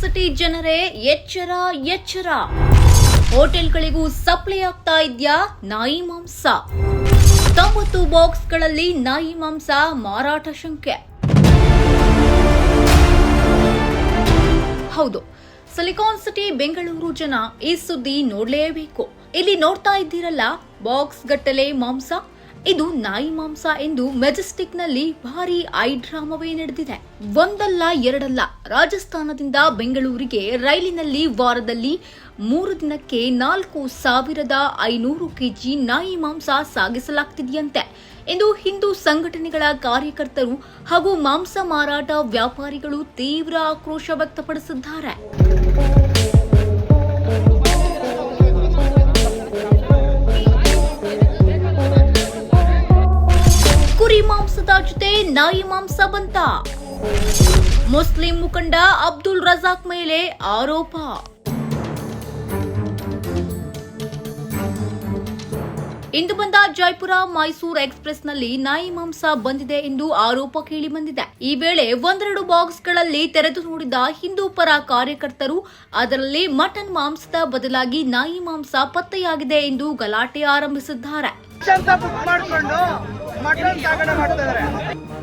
ಜನರೇ, ಎಚ್ಚರ ಎಚ್ಚರ. ಹೋಟೆಲ್ಗಳಿಗೂ ಸಪ್ಲೈ ಆಗ್ತಾ ಇದೆಯಾ? ನಾಯಿ ಮಾಂಸ. ತೊಂಬತ್ತು ಬಾಕ್ಸ್ಗಳಲ್ಲಿ ನಾಯಿ ಮಾಂಸ ಮಾರಾಟ ಶಂಕೆ. ಹೌದು, ಸಿಲಿಕಾನ್ ಸಿಟಿ, ಬೆಂಗಳೂರು ಜನ ಈ ಸುದ್ದಿ ನೋಡಲೇಬೇಕು. ಇಲ್ಲಿ ನೋಡ್ತಾ ಇದ್ದೀರಲ್ಲ ಬಾಕ್ಸ್ ಗಟ್ಟಲೆ ಮಾಂಸ? ಇದು ನಾಯಿ ಮಾಂಸ ಎಂದು ಮೆಜೆಸ್ಟಿಕ್ನಲ್ಲಿ ಭಾರಿ ಐ ಡ್ರಾಮವೇ ನಡೆದಿದೆ. ಒಂದಲ್ಲ, ಎರಡಲ್ಲ ರಾಜಸ್ಥಾನದಿಂದ ಬೆಂಗಳೂರಿಗೆ ರೈಲಿನಲ್ಲಿ ವಾರದಲ್ಲಿ ಮೂರು ದಿನಕ್ಕೆ ನಾಲ್ಕು ಸಾವಿರದ ಐನೂರು ಕೆಜಿ ನಾಯಿ ಮಾಂಸ ಸಾಗಿಸಲಾಗ್ತಿದೆಯಂತೆ. ಎಂದು ಹಿಂದೂ ಸಂಘಟನೆಗಳ ಕಾರ್ಯಕರ್ತರು ಹಾಗೂ ಮಾಂಸ ಮಾರಾಟ ವ್ಯಾಪಾರಿಗಳು ತೀವ್ರ ಆಕ್ರೋಶ ವ್ಯಕ್ತಪಡಿಸಿದ್ದಾರೆ. ಮಾಂಸದ ಜೊತೆ ನಾಯಿ ಮಾಂಸ ಬಂತ. ಮುಸ್ಲಿಂ ಮುಖಂಡ ಅಬ್ದುಲ್ ರಜಾಕ್ ಮೇಲೆ ಆರೋಪ. ಇಂದು ಬಂದ ಜೈಪುರ ಮೈಸೂರು ಎಕ್ಸ್ಪ್ರೆಸ್ನಲ್ಲಿ ನಾಯಿ ಮಾಂಸ ಬಂದಿದೆ ಎಂದು ಆರೋಪ ಕೇಳಿ ಬಂದಿದೆ. ಈ ವೇಳೆ ಒಂದೆರಡು ಬಾಕ್ಸ್ಗಳಲ್ಲಿ ತೆರೆದು ನೋಡಿದ ಹಿಂದೂ ಪರ ಕಾರ್ಯಕರ್ತರು, ಅದರಲ್ಲಿ ಮಟನ್ ಮಾಂಸದ ಬದಲಾಗಿ ನಾಯಿ ಮಾಂಸ ಪತ್ತೆಯಾಗಿದೆ ಎಂದು ಗಲಾಟೆ ಆರಂಭಿಸಿದ್ದಾರೆ. ಅಂತ ಬುಕ್ ಮಾಡ್ಕೊಂಡು ಮಟನ್ ಸಾಗಣೆ ಮಾಡ್ತಿದಾರೆ.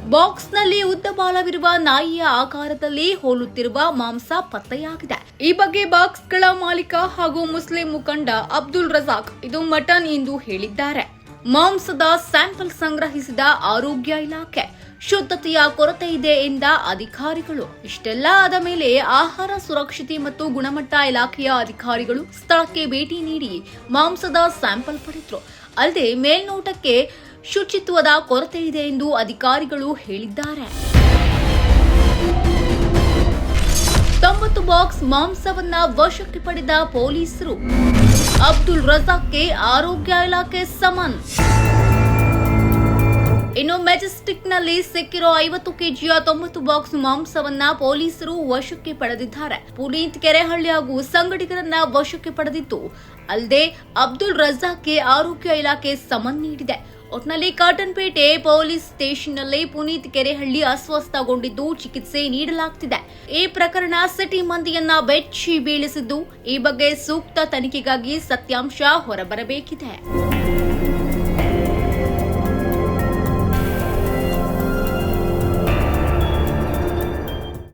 ಬಾಕ್ಸ್ನಲ್ಲಿ ಉದ್ದ ಬಾಲವಿರುವ ನಾಯಿಯ ಆಕಾರದಲ್ಲಿ ಹೋಲುತ್ತಿರುವ ಮಾಂಸ ಪತ್ತೆಯಾಗಿದೆ. ಈ ಬಗ್ಗೆ ಬಾಕ್ಸ್ಗಳ ಮಾಲೀಕ ಹಾಗೂ ಮುಸ್ಲಿಂ ಮುಖಂಡ ಅಬ್ದುಲ್ ರಜಾಕ್ ಇದು ಮಟನ್ ಎಂದು ಹೇಳಿದ್ದಾರೆ. ಮಾಂಸದ ಸ್ಯಾಂಪಲ್ ಸಂಗ್ರಹಿಸಿದ ಆರೋಗ್ಯ ಇಲಾಖೆ. ಶುದ್ಧತೆಯ ಕೊರತೆ ಇದೆ ಎಂದ ಅಧಿಕಾರಿಗಳು. ಇಷ್ಟೆಲ್ಲ ಆದ ಮೇಲೆ ಆಹಾರ ಸುರಕ್ಷತೆ ಮತ್ತು ಗುಣಮಟ್ಟ ಇಲಾಖೆಯ ಅಧಿಕಾರಿಗಳು ಸ್ಥಳಕ್ಕೆ ಭೇಟಿ ನೀಡಿ ಮಾಂಸದ ಸ್ಯಾಂಪಲ್ ಪಡೆದ್ರು. ಅಲ್ಲದೆ ಮೇಲ್ನೋಟಕ್ಕೆ ಶುಚಿತ್ವದ ಕೊರತೆ ಇದೆ ಎಂದು ಅಧಿಕಾರಿಗಳು ಹೇಳಿದ್ದಾರೆ. ತೊಂಬತ್ತು ಬಾಕ್ಸ್ ಮಾಂಸವನ್ನ ವಶಕ್ಕೆ ಪಡೆದ ಪೊಲೀಸರು ಅಬ್ದುಲ್ ರಜಾಕ್ಗೆ ಆರೋಗ್ಯ ಇಲಾಖೆ ಸಮನ್. ಇನ್ನು ಮೆಜೆಸ್ಟಿಕ್ನಲ್ಲಿ ಸಿಕ್ಕಿರೋ ಐವತ್ತು ಕೆಜಿಯ ತೊಂಬತ್ತು ಬಾಕ್ಸ್ ಮಾಂಸವನ್ನ ಪೊಲೀಸರು ವಶಕ್ಕೆ ಪಡೆದಿದ್ದಾರೆ. ಪುನೀತ್ ಕೆರೆಹಳ್ಳಿ ಹಾಗೂ ಸಂಘಟಕರನ್ನ ವಶಕ್ಕೆ ಪಡೆದಿತ್ತು ಅಲ್ಲದೆ ಅಬ್ದುಲ್ ರಜಾಕ್ಗೆ ಆರೋಗ್ಯ ಇಲಾಖೆ ಸಮನ್ ನೀಡಿದೆ. ಒಟ್ನಲ್ಲಿ ಕಾಟನ್ಪೇಟೆ ಪೊಲೀಸ್ ಸ್ಟೇಷನ್ನಲ್ಲಿ ಪುನೀತ್ ಕೆರೆಹಳ್ಳಿ ಅಸ್ವಸ್ಥಗೊಂಡಿದ್ದು ಚಿಕಿತ್ಸೆ ನೀಡಲಾಗ್ತಿದೆ. ಈ ಪ್ರಕರಣ ಸಿಟಿ ಮಂದಿಯನ್ನ ಬೆಚ್ಚಿ ಬೀಳಿಸಿದ್ದು, ಈ ಬಗ್ಗೆ ಸೂಕ್ತ ತನಿಖೆಗಾಗಿ ಸತ್ಯಾಂಶ ಹೊರಬರಬೇಕಿದೆ.